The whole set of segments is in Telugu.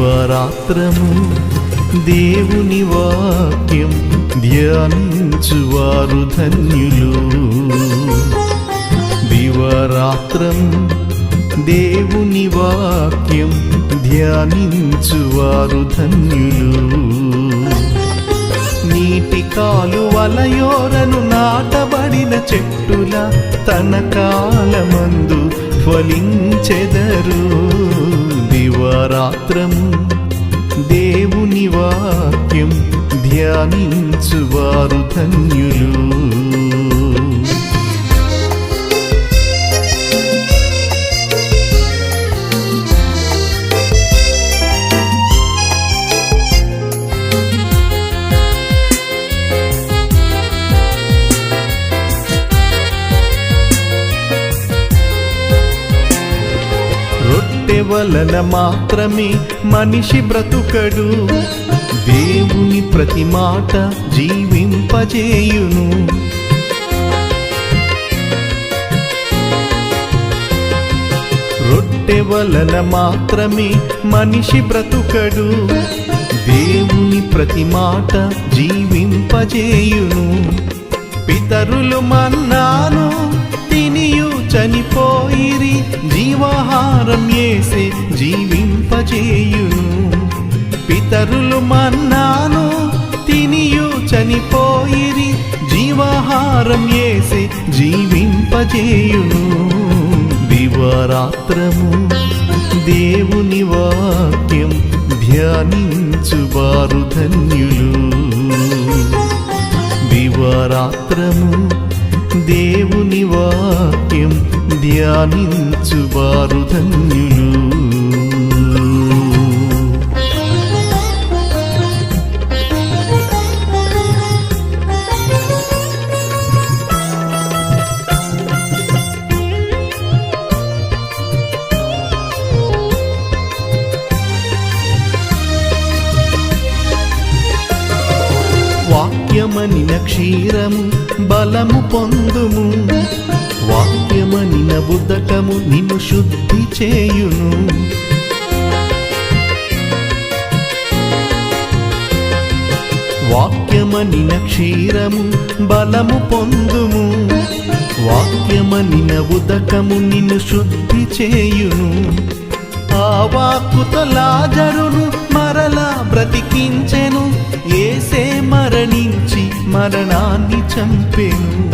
శివరాత్రము దేవుని వాక్యం ధ్యానించువారు ధన్యులు. దివరాత్రం దేవుని వాక్యం ధ్యానించువారు ధన్యులు. నీటి కాలు వలయోరను నాటబడిన చెట్టుల తన కాలమందు ఫలించెదరు. దివారాత్రము దేవుని వాక్యం ధ్యానించువారు ధన్యులు. రొట్టె వలన మాత్రమే మనిషి బ్రతుకడు. దేవుని ప్రతి మాట జీవింపజేయును. రొట్టె వలన మాత్రమే మనిషి బ్రతుకడు. దేవుని ప్రతి మాట జీవింపజేయు యేసే ఏసే జీవింపజేయును. పితరులు మన్నాను తినియు చనిపోయిరి జీవాహారం యేసే జీవింపజేయును. దివారాత్రము దేవుని వాక్యం ధ్యానించువారు ధన్యులు. దివారాత్రము దేవుని వాక్యం ధ్యానించువారు ధన్యులు వాక్యమనిన క్షీరము బలము పొందుము. వాక్యమనిన ఉదకము నిన్ను శుద్ధి చేయును. వాక్యమనిన క్షీరము బలము పొందుము. వాక్యమనిన ఉదకము నిన్ను శుద్ధి చేయును. ఆ వాక్కుతో లాజరును మరలా బ్రతికించెను. ఏసే మరణించి మరణాన్ని చంపెను.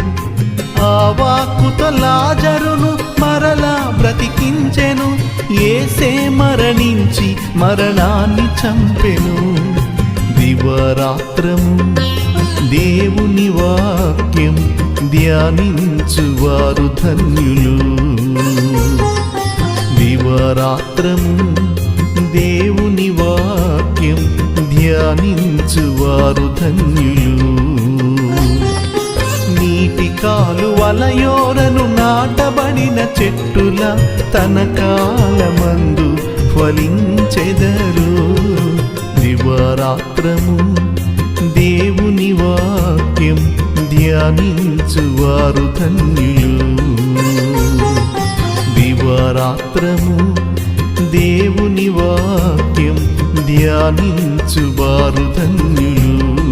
ఆ వాక్కుతో లాజరును మరలా బ్రతికించెను. ఏసే మరణించి మరణాన్ని చంపెను. దివరాత్రము దేవుని వాక్యం ధ్యానించువారు ధన్యులు. దివరాత్రము దేవుని వాక్యం ధ్యానించువారు ధన్యులు. నీటి కాలు వలయోరను నాటబడిన చెట్టుల తన కాలమందు ఫలించెదరు. దివరాత్రము దేవుని వాక్యం ధ్యానించువారు ధన్యులు. దివారాత్రము దేవుని వాక్యం ధ్యానించు వారు ధన్యులు.